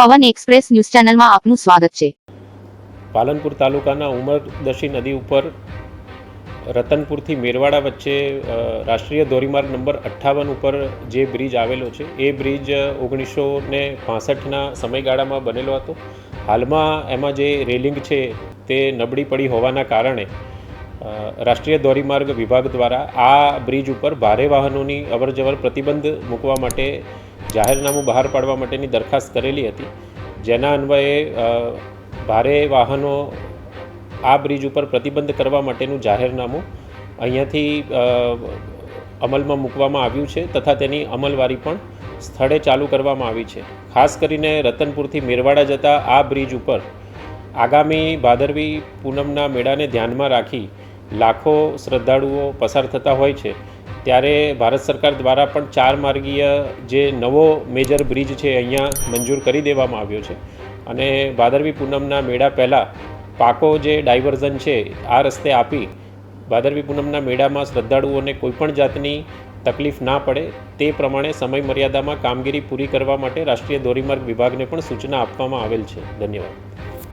પવન express news ચેનલમાં આપનું સ્વાગત છે. પાલનપુર તાલુકાના ઉમરદશી નદી ઉપર રતનપુરથી મેરવાડા વચ્ચે રાષ્ટ્રીય ધોરીમાર્ગ નંબર અઠ્ઠાવન ઉપર જે બ્રિજ આવેલો છે, એ બ્રિજ ઓગણીસો ને પાસઠના સમયગાળામાં બનેલો હતો. હાલમાં એમાં જે રેલિંગ છે, તે નબળી પડી હોવાના કારણે રાષ્ટ્રીય ધોરીમાર્ગ વિભાગ દ્વારા આ બ્રિજ ઉપર ભારે વાહનોની અવરજવર પ્રતિબંધ મૂકવા માટે જાહેરનામું બહાર પાડવા માટેની દરખાસ્ત કરેલી હતી. જેના અન્વયે ભારે વાહનો આ બ્રિજ ઉપર પ્રતિબંધ કરવા માટેનું જાહેરનામું અહીંયાથી અમલમાં મૂકવામાં આવ્યું છે તથા તેની અમલવારી પણ સ્થળે ચાલુ કરવામાં આવી છે. ખાસ કરીને રતનપુરથી મેરવાડા જતા આ બ્રિજ ઉપર આગામી ભાદરવી પૂનમના મેળાને ધ્યાનમાં રાખી લાખો શ્રદ્ધાળુઓ પસાર થતા હોય છે, ત્યારે ભારત સરકાર દ્વારા પણ ચાર માર્ગીય જે નવો મેજર બ્રિજ છે અહીંયા મંજૂર કરી દેવામાં આવ્યો છે. અને ભાદરવી પૂનમના મેળા પહેલાં પાકો જે ડાયવર્ઝન છે, આ રસ્તે આપી ભાદરવી પૂનમના મેળામાં શ્રદ્ધાળુઓને કોઈપણ જાતની તકલીફ ના પડે, તે પ્રમાણે સમય મર્યાદામાં કામગીરી પૂરી કરવા માટે રાષ્ટ્રીય ધોરીમાર્ગ વિભાગને પણ સૂચના આપવામાં આવેલ છે. ધન્યવાદ.